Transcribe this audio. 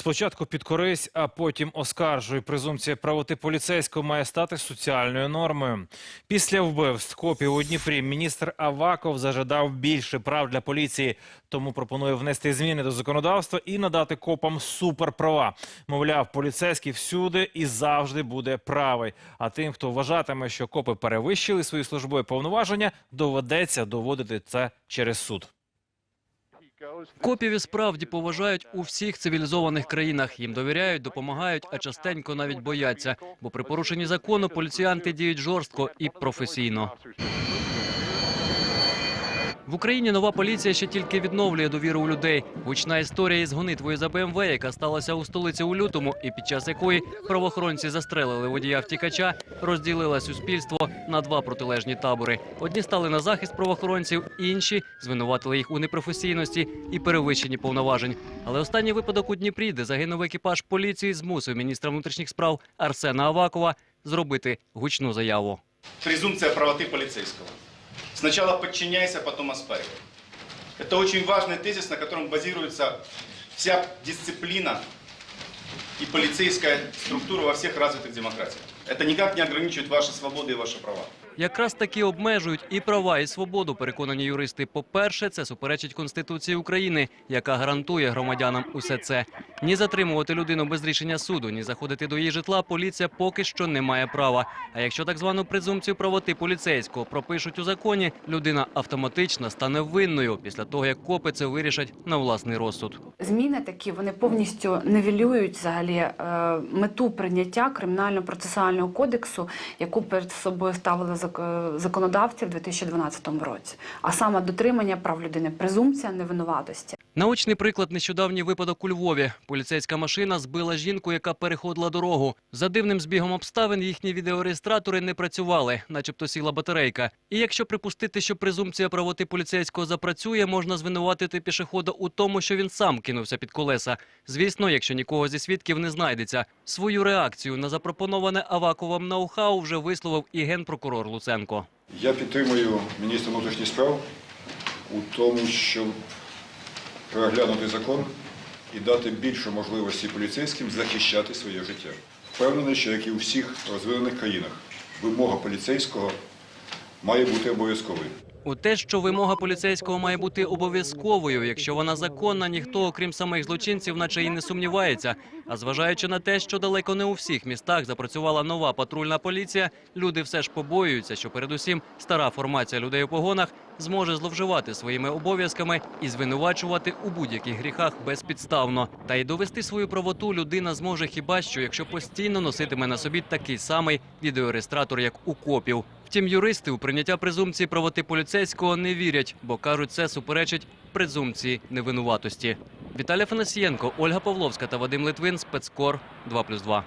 Спочатку підкорись, а потім оскаржуй. Презумпція правоти поліцейського має стати соціальною нормою. Після вбивств копів у Дніпрі міністр Аваков зажадав більше прав для поліції, тому пропонує внести зміни до законодавства і надати копам суперправа. Мовляв, поліцейський всюди і завжди буде правий. А тим, хто вважатиме, що копи перевищили свої службові повноваження, доведеться доводити це через суд. Копів і справді поважають у всіх цивілізованих країнах. Їм довіряють, допомагають, а частенько навіть бояться. Бо при порушенні закону поліціянти діють жорстко і професійно. В Україні нова поліція ще тільки відновлює довіру у людей. Гучна історія із гонитвою за БМВ, яка сталася у столиці у лютому, і під час якої правоохоронці застрелили водія втікача, розділила суспільство на два протилежні табори. Одні стали на захист правоохоронців, інші звинуватили їх у непрофесійності і перевищенні повноважень. Але останній випадок у Дніпрі, де загинув екіпаж поліції, змусив міністра внутрішніх справ Арсена Авакова зробити гучну заяву. презумпция правоты полицейского. Сначала подчиняйся, потом оспаривай. Это очень важный тезис, на котором базируется вся дисциплина и полицейская структура во всех развитых демократиях. Это никак не ограничивает ваши свободы и ваши права. Якраз таки обмежують і права, і свободу, переконані юристи. По-перше, це суперечить Конституції України, яка гарантує громадянам усе це. Ні затримувати людину без рішення суду, ні заходити до її житла поліція поки що не має права. А якщо так звану презумпцію правоти поліцейського пропишуть у законі, людина автоматично стане винною після того, як копи це вирішать на власний розсуд. Зміни такі вони повністю невілюють взагалі е, мету прийняття кримінально-процесуального кодексу, яку перед собою ставили зак- законодавці в 2012 році, а саме дотримання прав людини, презумпція невинуватості. Наочний приклад нещодавній випадок у Львові. Поліцейська машина збила жінку, яка переходила дорогу. За дивним збігом обставин їхні відеореєстратори не працювали, начебто сіла батарейка. І якщо припустити, що презумпція правоти поліцейського запрацює, можна звинуватити пішохода у тому, що він сам кинувся під колеса. Звісно, якщо нікого зі свідків не знайдеться. Свою реакцію на запропоноване Аваковим ноу-хау вже висловив і генпрокурор Луценко. Я підтримую міністра внутрішніх справ у тому, щоб переглянути закон і дати більше можливості поліцейським захищати своє життя. Впевнений, що як і у всіх розвинених країнах, вимога поліцейського має бути обов'язковою. У те, що вимога поліцейського має бути обов'язковою, якщо вона законна, ніхто, окрім самих злочинців, наче і не сумнівається. А зважаючи на те, що далеко не у всіх містах запрацювала нова патрульна поліція, люди все ж побоюються, що передусім стара формація людей у погонах зможе зловживати своїми обов'язками і звинувачувати у будь-яких гріхах безпідставно. Та й довести свою правоту людина зможе хіба що, якщо постійно носитиме на собі такий самий відеореєстратор, як у копів. Втім, юристи у прийняття презумпції правоти поліцейського не вірять, бо кажуть, це суперечить презумпції невинуватості. Віталій Фанасієнко, Ольга Павловська та Вадим Литвин. Спецкор 2+,2.